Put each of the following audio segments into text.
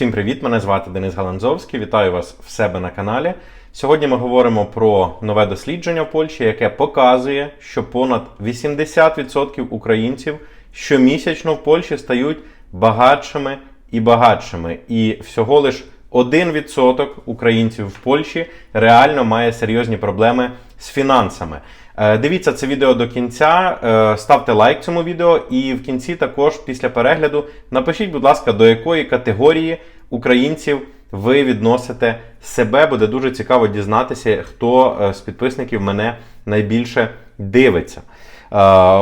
Всім привіт! Мене звати Денис Галанзовський. Вітаю вас в себе на каналі. Сьогодні ми говоримо про нове дослідження в Польщі, яке показує, що понад 80% українців щомісячно в Польщі стають багатшими і багатшими. І всього лиш 1% українців в Польщі реально має серйозні проблеми з фінансами. Е, Дивіться це відео до кінця, е, ставте лайк цьому відео, і в кінці також після перегляду напишіть, будь ласка, до якої категорії українців ви відносите себе. Буде дуже цікаво дізнатися, хто е, з підписників мене найбільше дивиться.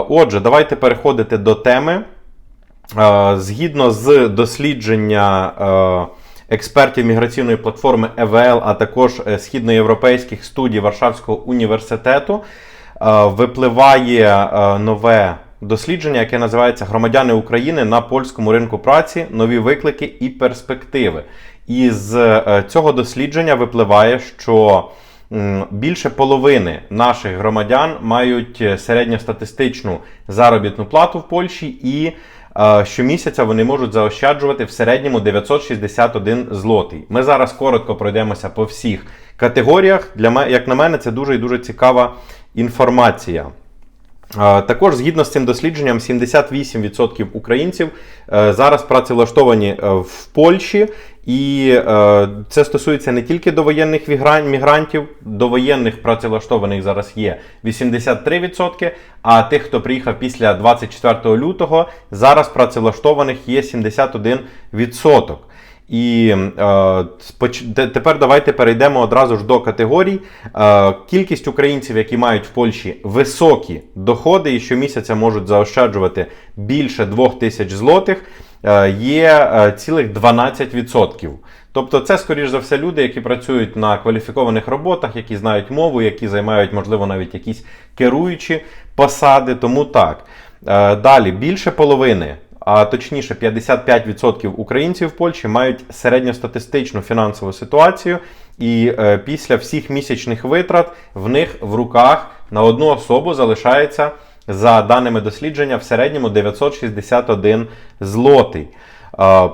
Отже, давайте переходити до теми. Згідно з дослідження експертів міграційної платформи ЕВЛ, а також е, східноєвропейських студій Варшавського університету, е, випливає е, нове дослідження, яке називається Громадяни України на польському ринку праці, нові виклики і перспективи. І з цього дослідження випливає, що більше половини наших громадян мають середньостатистичну заробітну плату в Польщі і щомісяця вони можуть заощаджувати в середньому 961 злотий. Ми зараз коротко пройдемося по всіх категоріях. Для як на мене, це дуже і дуже цікава інформація. Також згідно з цим дослідженням, 78% українців е, зараз працевлаштовані е, в Польщі, і е, це стосується не тільки довоєнних мігрантів, довоєнних працевлаштованих зараз є 83%, а тих, хто приїхав після 24 лютого, зараз працевлаштованих є 71%. І е, тепер давайте перейдемо одразу ж до категорій. Е, кількість українців, які мають в Польщі високі доходи і щомісяця можуть заощаджувати більше 2000 злотих, е, є е, цілих 12%. Тобто, це, скоріш за все, люди, які працюють на кваліфікованих роботах, які знають мову, які займають, можливо, навіть якісь керуючі посади. Тому так. Е, Далі більше половини а точніше 55% українців в Польщі мають середньостатистичну фінансову ситуацію, і е, після всіх місячних витрат в них в руках на одну особу залишається, за даними дослідження, в середньому 961 злотий.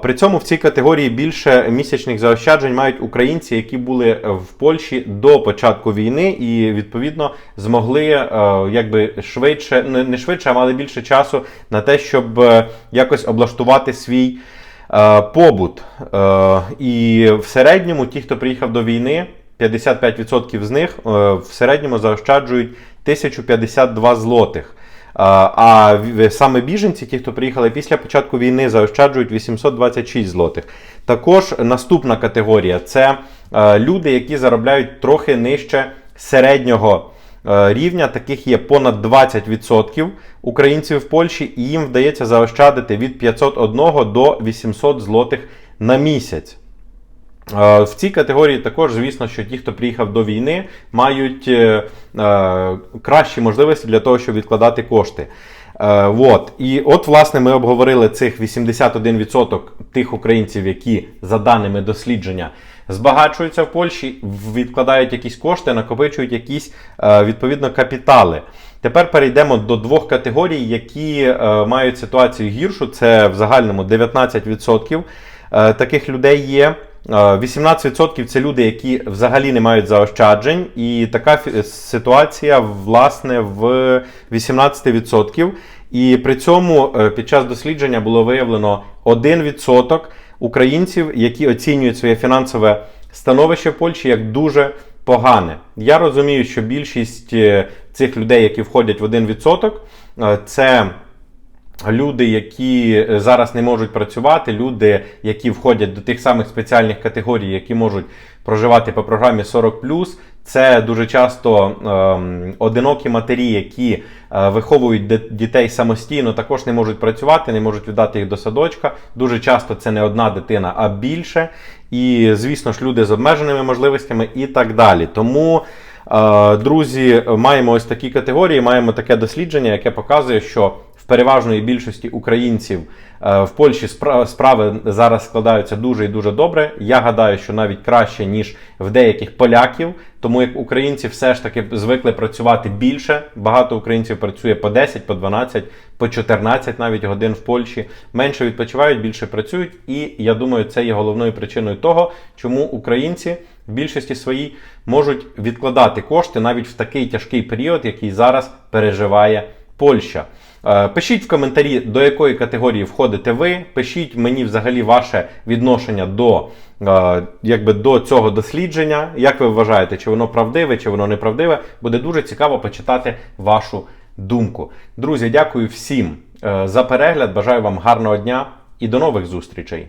При цьому в цій категорії більше місячних заощаджень мають українці, які були в Польщі до початку війни, і відповідно змогли е, якби швидше, не швидше, а мали більше часу на те, щоб е, якось облаштувати свій е, побут. І в середньому, ті, хто приїхав до війни, 55% з них в середньому заощаджують 1052 злотих. А, саме біженці, ті, хто приїхали після початку війни, заощаджують 826 злотих. Також наступна категорія це е, люди, які заробляють трохи нижче середнього е, рівня. Таких є понад 20% українців в Польщі, і їм вдається заощадити від 501 до 800 злотих на місяць. Е, В цій категорії також, звісно, що ті, хто приїхав до війни, мають е, е, кращі можливості для того, щоб відкладати кошти. От. І от, власне, ми обговорили цих 81% тих українців, які, за даними дослідження, збагачуються в Польщі, відкладають якісь кошти, накопичують якісь відповідно капітали. Тепер перейдемо до двох категорій, які мають ситуацію гіршу. Це в загальному 19% е, таких людей є. Е, 18% це люди, які взагалі не мають заощаджень, і така ситуація, власне, в 18%. І при цьому е, під час дослідження було виявлено 1% українців, які оцінюють своє фінансове становище в Польщі як дуже погане. Я розумію, що більшість е, цих людей, які входять в 1%, е, це люди, які е, зараз не можуть працювати, люди, які входять до тих самих спеціальних категорій, які можуть проживати по програмі 40 це дуже часто ем, одинокі матері, які е, виховують дітей самостійно, також не можуть працювати, не можуть віддати їх до садочка. Дуже часто це не одна дитина, а більше. І, звісно ж, люди з обмеженими можливостями і так далі. Тому. Е, Друзі, маємо ось такі категорії, маємо таке дослідження, яке показує, що переважної більшості українців е, в Польщі спра- справи зараз складаються дуже і дуже добре. Я гадаю, що навіть краще, ніж в деяких поляків. Тому як українці все ж таки звикли працювати більше. Багато українців працює по 10, по 12, по 14 навіть годин в Польщі. Менше відпочивають, більше працюють. І я думаю, це є головною причиною того, чому українці в більшості своїй можуть відкладати кошти навіть в такий тяжкий період, який зараз переживає Польща. Е, Пишіть в коментарі, до якої категорії входите ви. Пишіть мені взагалі ваше відношення до, е, якби, до цього дослідження. Як ви вважаєте, чи воно правдиве, чи воно неправдиве? Буде дуже цікаво почитати вашу думку. Друзі, дякую всім е, за перегляд. Бажаю вам гарного дня і до нових зустрічей.